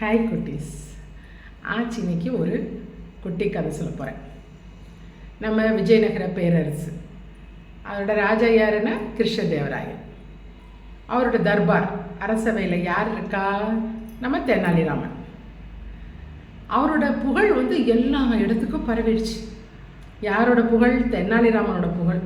Hi குட்டீஸ். ஆச்சு இன்னைக்கு ஒரு குட்டி கதை சொல்ல போகிறேன் நம்ம விஜயநகர பேரரசு. அவரோட ராஜா யாருன்னா கிருஷ்ணதேவராயன். அவரோட தர்பார் அரசவையில் யார் இருக்கா? நம்ம தெனாலிராமன். அவரோட புகழ் வந்து எல்லா இடத்துக்கும் பரவிடுச்சு. யாரோட புகழ்? தென்னாலிராமனோட புகழ்.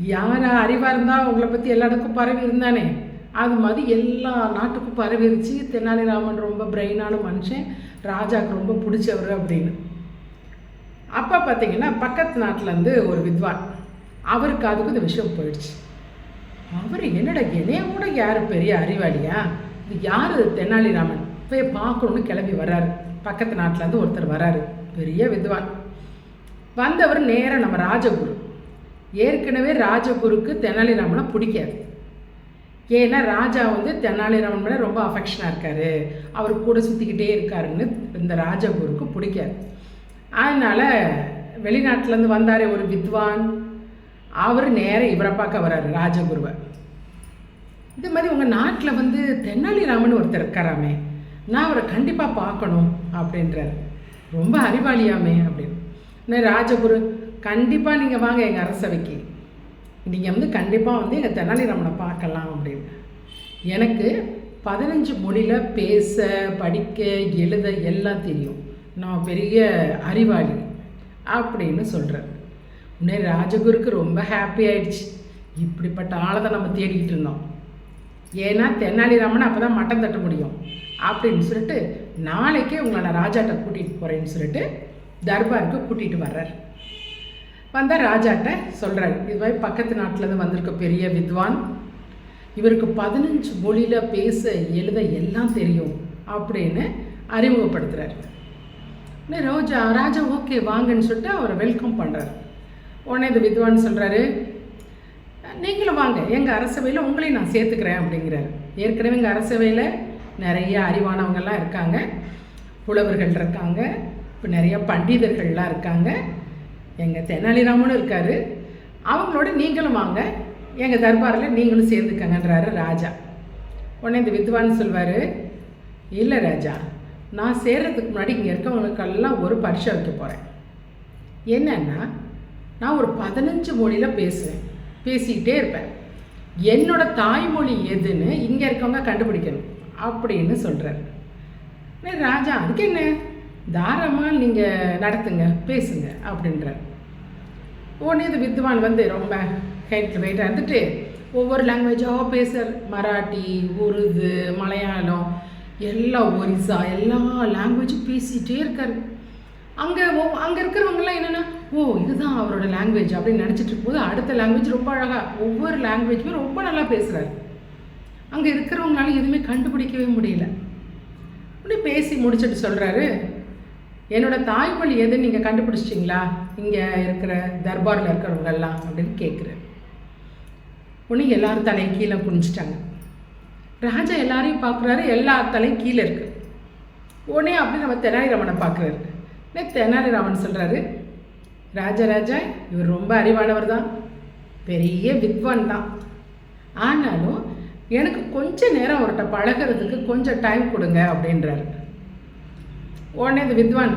யார் அறிவாக இருந்தால் அவங்கள பற்றி எல்லா இடத்துக்கும் பரவி இருந்தானே? அது மாதிரி எல்லா நாட்டுக்கும் பரவிருச்சு. தெனாலிராமன் ரொம்ப பிரெயினான மனுஷன். ராஜாவுக்கு ரொம்ப பிடிச்சவர் அப்படின்னு. அப்போ பார்த்தீங்கன்னா பக்கத்து நாட்டிலேருந்து ஒரு வித்வான். அவருக்கு அதுக்கு இந்த விஷயம் போயிடுச்சு. அவர் என்னடா என்னைய கூட யார் பெரிய அறிவாளியா? இது யார் தெனாலிராமன்? போய் பார்க்கணுன்னு கிளம்பி வர்றாரு. பக்கத்து நாட்டிலேருந்து ஒருத்தர் வராரு பெரிய வித்வான். வந்தவர் நேராக நம்ம ராஜகுரு. ஏற்கனவே ராஜகுருக்கு தெனாலிராமனை பிடிக்காது. ஏன்னா ராஜா வந்து தெனாலிராமன் மேலே ரொம்ப அஃபெக்ஷனாக இருக்கார். அவர் கூட சுற்றிக்கிட்டே இருக்காருன்னு இந்த ராஜகுருக்கு பிடிக்காது. அதனால் வெளிநாட்டிலேருந்து வந்தார் ஒரு வித்வான். அவர் நேராக இவரை பார்க்க வர்றாரு ராஜகுருவை. இது மாதிரி உங்கள் நாட்டில் வந்து தென்னாலிராமன் ஒருத்தர் இருக்காராமே. நான் அவரை கண்டிப்பாக பார்க்கணும் அப்படின்றார். ரொம்ப அறிவாளியாமே அப்படின்னு. ராஜகுரு கண்டிப்பாக நீங்கள் வாங்க எங்கள் அரசவைக்கு. நீங்கள் வந்து கண்டிப்பாக வந்து எங்கள் தெனாலிராமனை பார்க்கலாம் அப்படின்னு. எனக்கு பதினஞ்சு மொழியில் பேச படிக்க எழுத எல்லாம் தெரியும். நான் பெரிய அறிவாளி அப்படின்னு சொல்கிறேன் உடனே ராஜகுருக்கு ரொம்ப ஹாப்பி ஆயிடுச்சு. இப்படிப்பட்ட ஆளை தான் நம்ம தேடிக்கிட்டு இருந்தோம். ஏன்னா தெனாலிராமன் அப்போ தான் மட்டம் தட்ட முடியும். அப்படின்னு சொல்லிட்டு நாளைக்கே உங்களை நான் ராஜாட்ட கூட்டிகிட்டு போகிறேன்னு சொல்லிட்டு தர்பாருக்கு கூட்டிகிட்டு வர்றார். வந்தால் ராஜாட்ட சொல்கிறார் இது மாதிரி பக்கத்து நாட்டிலேருந்து வந்திருக்க பெரிய வித்வான் இவருக்கு பதினஞ்சு மொழியில் பேச எழுத எல்லாம் தெரியும் அப்படின்னு அறிமுகப்படுத்துகிறார் ரோஜா ராஜா ஓகே வாங்கன்னு சொல்லிட்டு அவரை வெல்கம் பண்ணுறாரு உடனே இந்த வித்வான் சொல்கிறாரு நீங்களும் வாங்க எங்கள் அரசவையில் உங்களையும் நான் சேர்த்துக்கிறேன் அப்படிங்கிறாரு. ஏற்கனவே எங்கள் அரசவையில் நிறைய அறிவானவங்கள்லாம் இருக்காங்க புலவர்கள் இருக்காங்க இப்போ நிறைய பண்டிதர்கள்லாம் இருக்காங்க. எங்கள் தெனாலிராமனும் இருக்கார். அவங்களோட நீங்களும் வாங்க. எங்கள் தர்பாரில் நீங்களும் சேர்ந்துக்கங்கன்றாரு ராஜா. உடனே இந்த வித்வான் சொல்வார் இல்லை ராஜா நான் சேர்கிறதுக்கு முன்னாடி இங்கே இருக்கவங்களுக்கெல்லாம் ஒரு பரிசை வைக்க போகிறேன் என்னன்னா நான் ஒரு பதினஞ்சு மொழியில் பேசுவேன் பேசிக்கிட்டே இருப்பேன். என்னோட தாய்மொழி எதுன்னு இங்கே இருக்கவங்க கண்டுபிடிக்கணும். அப்படின்னு சொல்கிறார் ராஜா அதுக்கு என்ன? தாராளமாக நீங்கள் நடத்துங்க பேசுங்க அப்படின்ற. உடனே இது வித்வான் வந்து ரொம்ப ஹைட்டில் வெயிட்டாக இருந்துட்டு ஒவ்வொரு லாங்குவேஜாக பேசுகிற மராட்டி உருது மலையாளம் எல்லா ஒரிசா எல்லா லாங்குவேஜும் பேசிகிட்டே இருக்கார். அங்கே ஓ அங்கே இருக்கிறவங்கலாம் என்னென்னா ஓ இதுதான் அவரோட லாங்குவேஜ் அப்படின்னு நினச்சிட்டு இருக்கும்போது அடுத்த லாங்குவேஜ் ரொம்ப அழகாக ஒவ்வொரு லாங்குவேஜுமே ரொம்ப நல்லா பேசுகிறாரு அங்கே இருக்கிறவங்களால எதுவுமே கண்டுபிடிக்கவே முடியல. அப்படி பேசி முடிச்சுட்டு சொல்கிறாரு என்னோட தாய்மொழி எதுன்னு நீங்கள் கண்டுபிடிச்சிட்டிங்களா? இங்கே இருக்கிற தர்பாரில் இருக்கிறவங்கெல்லாம் அப்படின்னு கேட்குறேன் உடனே எல்லாரும் தலை கீழே குனிஞ்சிட்டாங்க ராஜா எல்லாரையும் பார்க்குறாரு எல்லா தலையும் கீழே இருக்கு. உடனே அப்படி நம்ம தெனாலிராமனை பார்க்குறாரு உடனே தெனாலிராமன் சொல்கிறாரு ராஜா இவர் ரொம்ப அறிவானவர் தான். பெரிய வித்வான் தான். ஆனாலும் எனக்கு கொஞ்ச நேரம் அவர்கிட்ட பழகிறதுக்கு கொஞ்சம் டைம் கொடுங்க அப்படின்றாரு. உடனே இந்த வித்வான்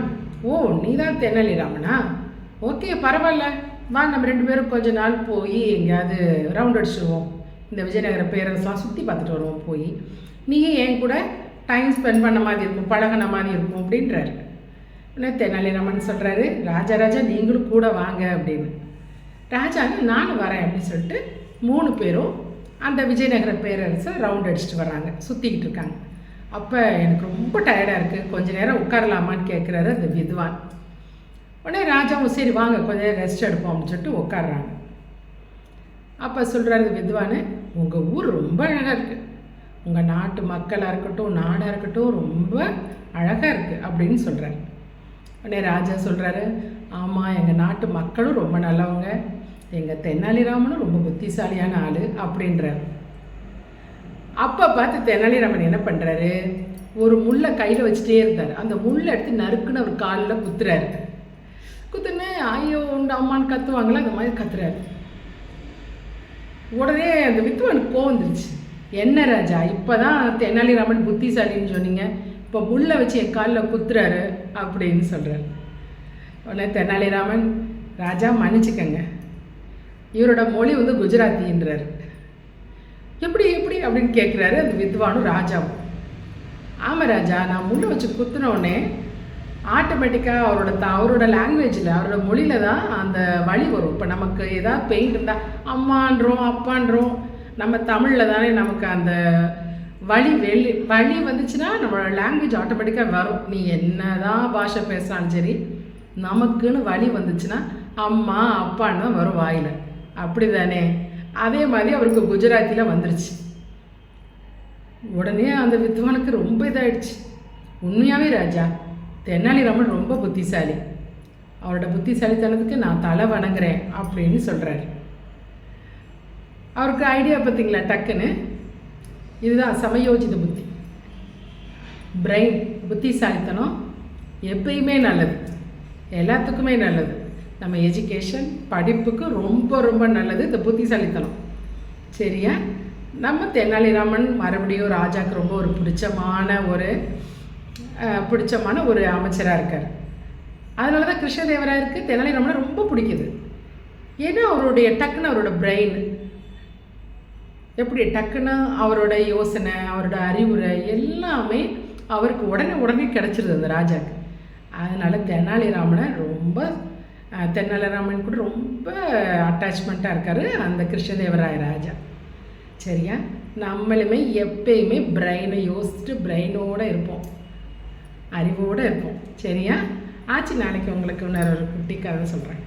ஓ நீ தான் தெனாலிராமனா ஓகே பரவாயில்ல. வா நம்ம ரெண்டு பேரும் கொஞ்ச நாள் போய் எங்கேயாவது ரவுண்ட் அடிச்சிடுவோம் இந்த விஜயநகர பேரரசெலாம் சுற்றி பார்த்துட்டு வருவோம் போய். நீங்கள் என் கூட டைம் ஸ்பெண்ட் பண்ண மாதிரி இருக்கும் பழகின மாதிரி இருக்கும் அப்படின்றாரு. உடனே தென்னாலிராமன் சொல்கிறாரு ராஜாராஜா நீங்களும் கூட வாங்க அப்படின்னு. ராஜா நானும் வரேன் அப்படின்னு சொல்லிட்டு மூணு பேரும் அந்த விஜயநகர பேரரசை ரவுண்ட் அடிச்சுட்டு வர்றாங்க சுற்றிக்கிட்டு இருக்காங்க. அப்போ எனக்கு ரொம்ப டயர்டாக இருக்குது கொஞ்ச நேரம் உட்காரலாமான்னு கேட்குறாரு அந்த வித்வான். உடனே ராஜாவும் சரி வாங்க கொஞ்ச நேரம் ரெஸ்ட் எடுப்போம் அப்படின்னு சொல்லிட்டு உட்காடுறாங்க அப்போ சொல்கிறாரு வித்வான் உங்கள் ஊர் ரொம்ப அழகாக இருக்குது உங்கள் நாட்டு மக்களாக இருக்கட்டும் நாடாக இருக்கட்டும் ரொம்ப அழகாக இருக்குது அப்படின்னு சொல்கிறாரு உடனே ராஜா சொல்கிறாரு ஆமாம் எங்கள் நாட்டு மக்களும் ரொம்ப நல்லவங்க. எங்கள் தென்னாலிராமனும் ரொம்ப புத்திசாலியான ஆள் அப்படின்றார். அப்போ பார்த்து தெனாலிராமன் என்ன பண்ணுறாரு ஒரு முள்ளை கையில் வச்சுட்டே இருந்தார். அந்த முள்ளை எடுத்து நறுக்குன்னு அவர் காலில் குத்துறாரு. குத்துன்னு ஐயோ உண்டு அம்மான்னு கத்துவாங்களே? அந்த மாதிரி கத்துறாரு. உடனே அந்த வித்துவனுக்கு கோவம் வந்துருச்சு. என்ன ராஜா இப்போ தான் தெனாலிராமன் புத்திசாலின்னு சொன்னீங்க. இப்போ முள்ளை வச்சு என் காலில் குத்துறாரு அப்படின்னு சொல்கிறார் உடனே தெனாலிராமன் ராஜா மன்னிச்சுக்கங்க. இவரோட மொழி வந்து குஜராத்தின்றார். எப்படி எப்படி அப்படின்னு கேட்குறாரு அந்த வித்வானும் ராஜாவும். ஆமாம் ராஜா நான் முள்ளை வச்சு குத்துனோடனே ஆட்டோமேட்டிக்காக அவரோட த அவரோட லாங்குவேஜில் அவரோட மொழியில் தான் அந்த வழி வரும். இப்போ நமக்கு ஏதாவது பெயின் இருந்தால் அம்மான்றோம் அப்பான்றோம் நம்ம தமிழில் தானே நமக்கு அந்த வழி வெளி வழி வந்துச்சுன்னா நம்மளோட லாங்குவேஜ் ஆட்டோமேட்டிக்காக வரும். நீ என்ன தான் பாஷை பேசுனாலும் சரி நமக்குன்னு வழி வந்துச்சுன்னா அம்மா அப்பான்னு தான் வரும் வாயில். அப்படி தானே அதே மாதிரி அவருக்கு குஜராத்தியில் வந்துருச்சு. உடனே அந்த வித்வானுக்கு ரொம்ப இதாயிடுச்சு. உண்மையாகவே ராஜா தென்னாலிராமன் ரொம்ப புத்திசாலி. அவரோட புத்திசாலித்தனத்துக்கு நான் தலை வணங்குறேன் அப்படின்னு சொல்கிறாரு அவருக்கு ஐடியா பார்த்தீங்களா டக்குன்னு? இதுதான் சமயோஜித புத்தி. பிரெயின் புத்திசாலித்தனம் எப்பயுமே நல்லது. எல்லாத்துக்குமே நல்லது. நம்ம எஜுகேஷன் படிப்புக்கு ரொம்ப ரொம்ப நல்லது. இந்த புத்திசாலித்தனம். சரியா? நம்ம தெனாலிராமன் மறுபடியும் ராஜாவுக்கு ரொம்ப ஒரு பிடிச்சமான ஒரு பிடிச்சமான ஒரு அமைச்சராக இருக்கார். அதனால தான் கிருஷ்ணதேவராயருக்கு தெனாலிராமனை ரொம்ப பிடிக்குது. ஏன்னா அவருடைய டக்குன்னு அவரோட பிரெயின் எப்படி டக்குன்னு அவரோட யோசனை அவரோட அறிவுரை எல்லாமே அவருக்கு உடனே உடனே கிடச்சிருது அந்த ராஜாக்கு. அதனால் தெனாலிராமனை ரொம்ப அஹ், கூட ரொம்ப அட்டாச்மெண்ட்டாக இருக்கார் அந்த கிருஷ்ணதேவராய ராஜா. சரியா? நம்மளுமே எப்பயுமே பிரெயினை யோசிச்சுட்டு பிரெயினோடு இருப்போம். அறிவோடு இருப்போம். சரியா? ஆச்சு நாளைக்கு உங்களுக்கு இன்னொரு குட்டி கதை சொல்கிறேன்